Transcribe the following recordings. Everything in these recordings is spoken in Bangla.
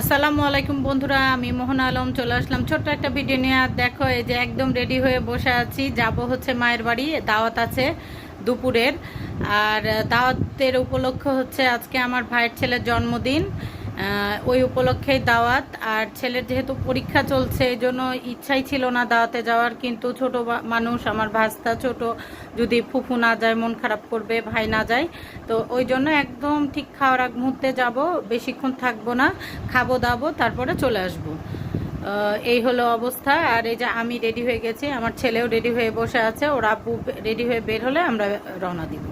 আসসালামু আলাইকুম বন্ধুরা, আমি মোহন আলম, চলে আসলাম ছোট্ট একটা ভিডিও নিয়ে। আর দেখো, এই যে একদম রেডি হয়ে বসে আছি। যাব হচ্ছে মায়ের বাড়ি, দাওয়াত আছে দুপুরের। আর দাওয়াতের উপলক্ষ হচ্ছে আজকে আমার ভাইয়ের ছেলের জন্মদিন। ওই উপলক্ষেই দাওয়াত। আর ছেলের যেহেতু পরীক্ষা চলছে এই জন্য ইচ্ছাই ছিল না দাওয়াতে যাওয়ার, কিন্তু ছোট মানুষ, আমার ভাস্তা ছোট, যদি ফুফু না যায়, মন খারাপ করবে, ভাই না যায়। তো ওই জন্য একদম ঠিক খাওয়ার আগ মুহূর্তে যাব, বেশিক্ষণ থাকব না, খাব দাবো, তারপরে চলে আসব। এই হলো অবস্থা। আর এই যে আমি রেডি হয়ে গেছি, আমার ছেলেও রেডি হয়ে বসে আছে, ওর আব্বু রেডি হয়ে বের হলে আমরা রওনা দিব।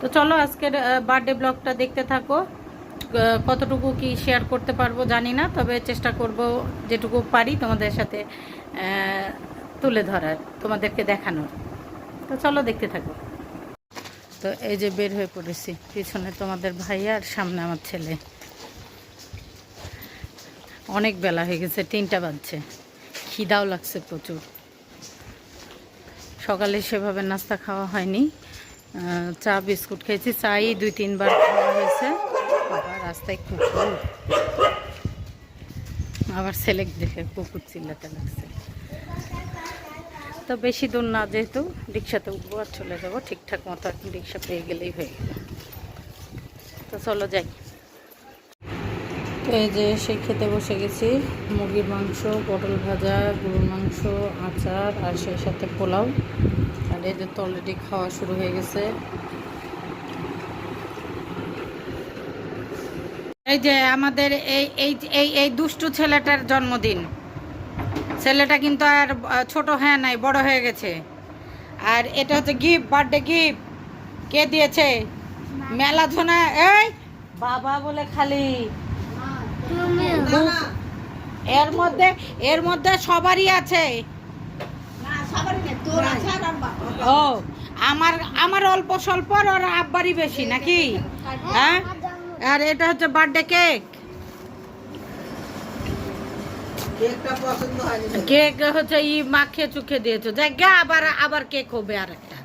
তো চলো আজকের বার্থডে ব্লগটা দেখতে থাকো। কতটুকু কি শেয়ার করতে পারব জানি না, তবে চেষ্টা করব যেটুকু পারি তোমাদের সাথে তুলে ধরার, তোমাদেরকে দেখানোর। তো চলো দেখতে থাকো। তো এই যে বের হয়ে পড়েছি, পিছনে তোমাদের ভাই আর সামনে আমার ছেলে। অনেক বেলা হয়ে গেছে, তিনটা বাজছে। খিদাও লাগছে প্রচুর। সকালে সেভাবে নাস্তা খাওয়া হয়নি। চা, বিস্কুট খেয়েছি। চাই দুই, তিনবার খাওয়া হয়েছে। রাস্তায় কুকুর। আবার ছেলেক দেখে কুকুর চিল্লাতে লাগছে। তো বেশি দূর না যেহেতু রিক্সাতে উঠবো আর চলে যাব, ঠিকঠাক মতো আর রিক্সা পেয়ে গেলেই হয়ে গেল। তো চলো যাই। তো এই যে সে খেতে বসে গেছি, মুরগির মাংস, পটল ভাজা, গরুর মাংস, আচার আর সেই সাথে পোলাও। আর এদের তো অলরেডি খাওয়া শুরু হয়ে গেছে। এই যে আমাদের এই এই এই এই দুষ্টু ছেলেটার জন্মদিন। ছেলেটা কিন্তু আর ছোট হ্যাঁ নাই বড় হয়ে গেছে। আর এটা হচ্ছে গিফট বার্থডে গিফট। কে দিয়েছে? মেলা ধনা এই বাবা বলে খালি। এর মধ্যে এর মধ্যে সবারই আছে। ও আমার আমার অল্প স্বল্প আর ওর আব্বারই বেশি নাকি? হ্যাঁ? আর এটা হচ্ছে বার্থডে কেক কেকটা পছন্দ হয়নি কেক হচ্ছে ই মাখিয়ে চুখে দিয়েছ। জায়গা আবার আবার কেক হবে আর একটা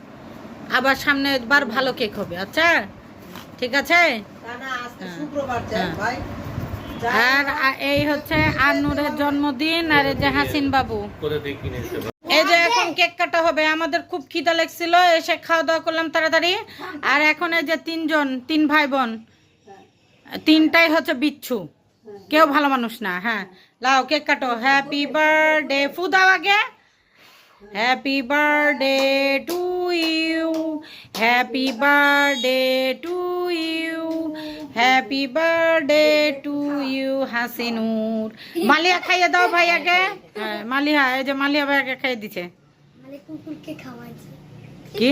আবার সামনে বার ভালো কেক হবে আচ্ছা? ঠিক আছে? হ্যাঁ। হ্যাঁ। আর এই হচ্ছে আন্নুরের জন্মদিন আর এই যে হাসিন বাবু। এই যে এখন কেক কাটা হবে আমাদের খুব খিদা লাগছিল এসে খাওয়া দাওয়া করলাম তাড়াতাড়ি। আর এখন এই যে তিনজন তিন ভাই বোন। তিনটাই হচ্ছে বিচ্ছু। কেউ ভালো মানুষ না হ্যাঁ। লাও কেক কাটো। হ্যাপি বার্থডে ফু দাও আগে। Happy birthday to you happy birthday to you happy birthday to you Hasinur. Malia খাইয়ে দাও ভাইয়াকে হ্যাঁ মালিয়া এই যে মালিয়া ভাইয়াকে খাইয়ে দিছে। কি?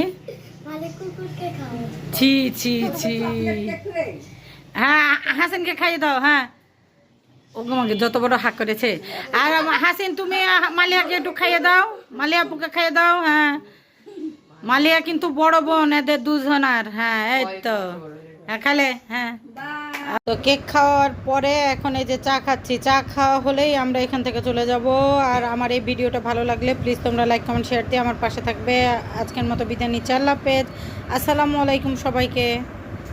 ছি ছি ছি। হ্যাঁ হাসিনকে খাইয়ে দাও হ্যাঁ। ও আমাকে যত বড় হাক করেছে। আর হাসিন তুমি মালিয়াকে একটু খাইয়ে দাও। মালিয়া আপুকে খাইয়ে দাও হ্যাঁ। মালিয়া কিন্তু বড় বোন এদের দুজনার হ্যাঁ এই তো। হ্যাঁ খালে হ্যাঁ। তো কেক খাওয়ার পরে এখন এই যে চা খাচ্ছি চা খাওয়া হলেই আমরা এখান থেকে চলে যাব। আর আমার এই ভিডিওটা ভালো লাগলে প্লিজ তোমরা লাইক কমেন্ট শেয়ার দিয়ে আমার পাশে থাকবে। আজকের মতো বিদায় নিচ্ছি আল্লাহ হাফেজ। আসসালামু আলাইকুম সবাইকে।